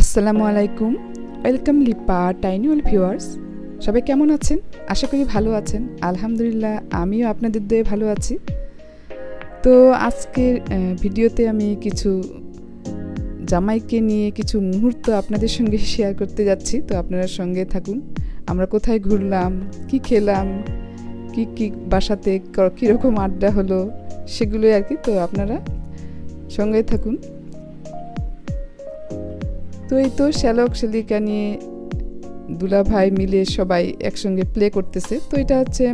আসসালামু আলাইকুম। Welcome Lipa tiny well viewers সবাই কেমন আছেন? আশা করি ভালো আছেন। আলহামদুলিল্লাহ, আমিও আপনাদের দয়ে ভালো আছি। তো আজকের ভিডিওতে আমি কিছু জামাইকে নিয়ে কিছু মুহূর্ত আপনাদের সঙ্গে শেয়ার করতে যাচ্ছি। তো আপনারা সঙ্গে থাকুন। আমরা কোথায় ঘুরলাম? কি খেলাম? কি কি বাসাতে কীরকম আড্ডা হলো? সেগুলোই আর কি। তো আপনারা সঙ্গে থাকুন। তো এই তো শ্যালক শালিকা নিয়ে দুলা ভাই মিলে সবাই একসঙ্গে প্লে করতেছে। তো এটা হচ্ছে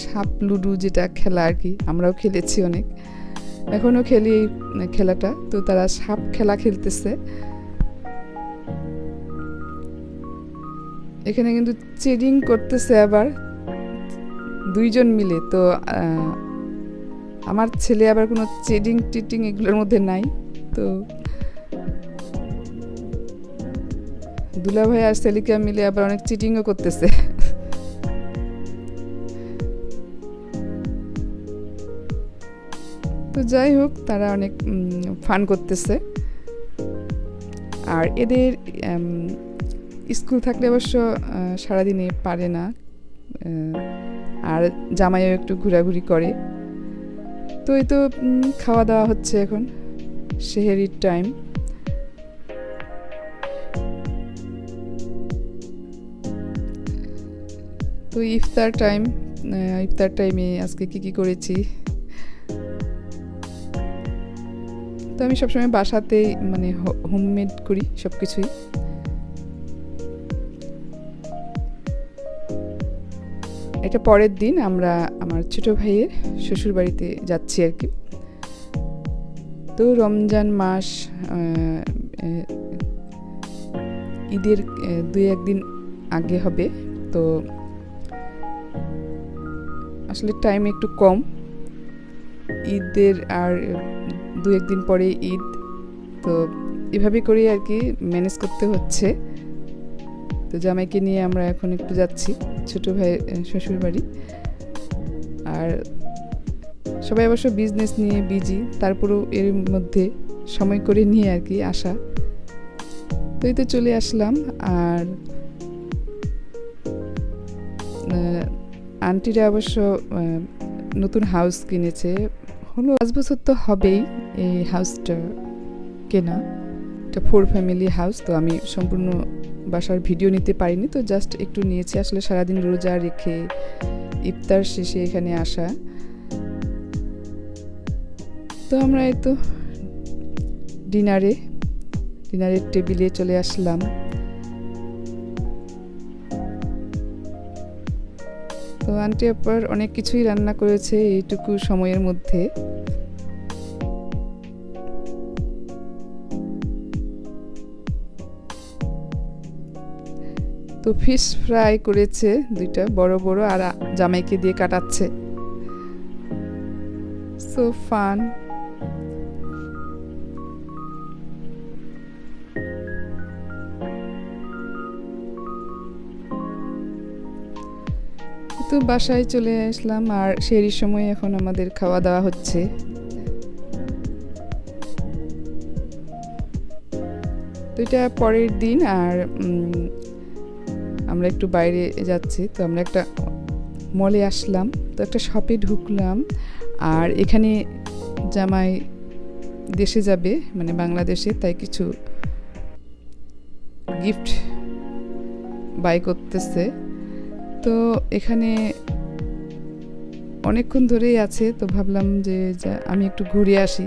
সাপ লুডু যেটা খেলা আর কি, আমরাও খেলেছি অনেক। এখনও খেলি এই খেলাটা। তো তারা সাপ খেলা খেলতেছে। এখানে কিন্তু চেডিং করতেছে আবার দুইজন মিলে। তো আমার ছেলে আবার কোনো চেডিং টিটিং এগুলোর মধ্যে নাই। তো দুলাভাই আর সেলিকা মিলে আবার অনেক চিটিংও করতেছে। তো যাই হোক, তারা অনেক ফান করতেছে। আর এদের স্কুল থাকলে অবশ্য সারাদিনে পারে না। আর জামাইও একটু ঘোরাঘুরি করে। তো এই তো খাওয়া দাওয়া হচ্ছে এখন, সেহেরির টাইম তো ইফতার টাইম ইফতার টাইমে আজকে কি কি করেছি? তো আমি সবসময় বাসাতেই মানে হোমমেড করি সব কিছুই এটা পরের দিন আমরা আমার ছোট ভাইয়ের শ্বশুর বাড়িতে যাচ্ছি আর কি। তো রমজান মাস ঈদের দুই একদিন আগে হবে। তো আসলে টাইম একটু কম। ঈদের আর দু একদিন পরে ঈদ। তো এভাবে করে আর কি ম্যানেজ করতে হচ্ছে। তো জামাইকে নিয়ে আমরা এখন একটু যাচ্ছি, ছোট ভাই শ্বশুর বাড়ি। আর সবাই অবশ্য বিজনেস নিয়ে বিজি তারপরেও এর মধ্যে সময় করে নিয়ে আর কি আসা। তো এই তো চলে আসলাম, আর আন্টিরা অবশ্য নতুন হাউস কিনেছে। হলো পাঁচ বছর তো হবেই এই হাউসটা কেনা। এটা ফোর ফ্যামিলি হাউস তো আমি সম্পূর্ণ বাসার ভিডিও নিতে পারিনি, তো জাস্ট একটু নিয়েছি। আসলে সারাদিন রোজা রেখে, ইফতার শেষে এখানে আসা। তো আমরা এই তো ডিনারে ডিনারের টেবিলে চলে আসলাম। তো আন্টি আপার অনেক কিছুই রান্না করেছে এইটুকু সময়ের মধ্যে। তো ফিশ ফ্রাই করেছে দুইটা, বড় বড়, আর জামাইকে দিয়ে কাটাচ্ছে। সো ফান তো বাসায় চলে আসলাম আর সেই সময় এখন আমাদের খাওয়া দাওয়া হচ্ছে। তো এটা পরের দিন আর আমরা একটু বাইরে যাচ্ছি। তো আমরা একটা মলে আসলাম, তো একটা শপে ঢুকলাম আর এখানে জামাই দেশে যাবে মানে বাংলাদেশে, তাই কিছু গিফট বাই করতেছে। তো এখানে অনেকক্ষণ ধরেই আছে, তো ভাবলাম যে আমি একটু ঘুরে আসি।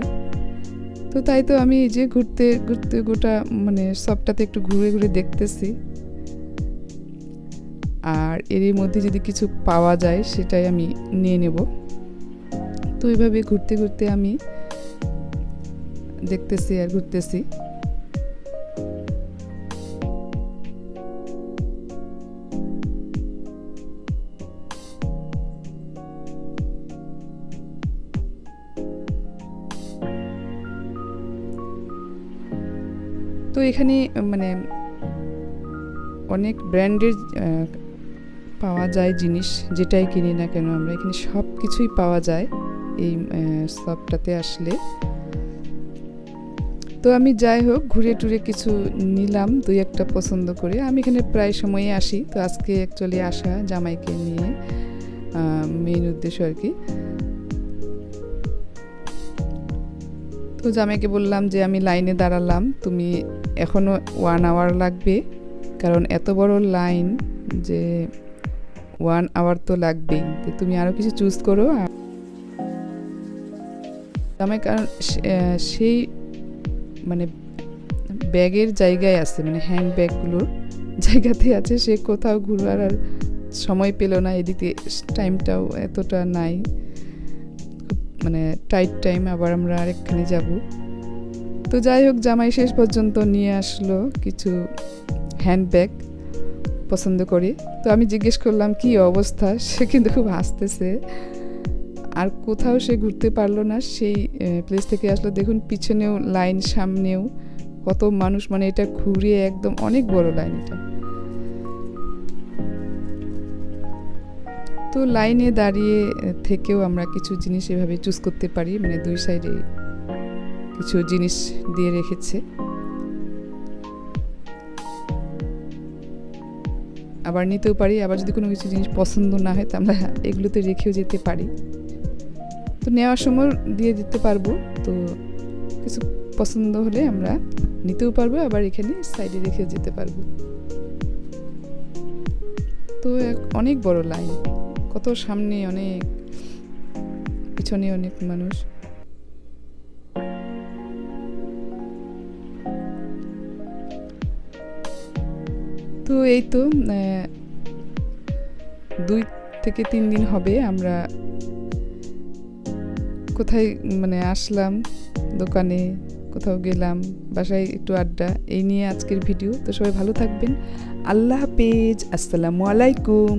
তো তাই তো আমি যে ঘুরতে ঘুরতে গোটা মানে সবটাতে একটু ঘুরে ঘুরে দেখতেছি। আর এরই মধ্যে যদি কিছু পাওয়া যায় সেটাই আমি নিয়ে নেব। তো এইভাবে ঘুরতে ঘুরতে আমি দেখতেছি আর ঘুরতেছি। এখানে মানে অনেক ব্র্যান্ডের পাওয়া যায় জিনিস যেটাই কিনি না কেন, আমরা এখানে সব কিছুই পাওয়া যায় এই শপটাতে আসলে। তো আমি যাই হোক, ঘুরে টুরে কিছু নিলাম, দুই একটা পছন্দ করে। আমি এখানে প্রায় সময়ে আসি, তো আজকে অ্যাকচুয়ালি আসা জামাইকে নিয়ে মেইন উদ্দেশ্য আর কি। তো জামাইকে বললাম যে, আমি লাইনে দাঁড়ালাম, তুমি এখনও ওয়ান আওয়ার লাগবে, কারণ এত বড় লাইন যে ওয়ান আওয়ার তো লাগবেই। তুমি আরও কিছু চুজ করো জামাই কারণ সেই মানে ব্যাগের জায়গায় আছে মানে হ্যান্ড ব্যাগগুলোর জায়গাতে আছে, সে কোথাও ঘুরবার আর সময় পেল না, এদিকে টাইমটাও এতটা নাই। মানে টাইট টাইম আবার আমরা আরেকখানে যাব। তো যাই হোক, জামাই শেষ পর্যন্ত নিয়ে আসলো কিছু হ্যান্ড ব্যাগ পছন্দ করে। তো আমি জিজ্ঞেস করলাম, কি অবস্থা? সে কিন্তু খুব হাসতেছে। আর কোথাও সে ঘুরতে পারল না, সেই প্লেস থেকে আসলো। দেখুন, পিছনেও লাইন সামনেও কত মানুষ মানে এটা ঘুরে একদম অনেক বড় লাইন এটা। তো লাইনে দাঁড়িয়ে থেকেও আমরা কিছু জিনিস এভাবে চুজ করতে পারি মানে দুই সাইডে কিছু জিনিস দিয়ে রেখেছে। আবার নিতেও পারি, আবার যদি কোনো কিছু জিনিস পছন্দ না হয়, তো আমরা এগুলোতে রেখেও যেতে পারি। তো নেওয়ার সময় দিয়ে দিতে পারব, তো কিছু পছন্দ হলে আমরা নিতেও পারব, আবার এখানে সাইডে রেখেও যেতে পারব। তো এক- অনেক বড় লাইন কত সামনে অনেক, পিছনে অনেক মানুষ। তো এই তো দুই থেকে তিন দিন হবে আমরা কোথায় মানে আসলাম দোকানে, কোথাও গেলাম, বাসায় একটু আড্ডা, এই নিয়ে আজকের ভিডিও। তো সবাই ভালো থাকবেন। আল্লাহ পেজ আসসালামু আলাইকুম।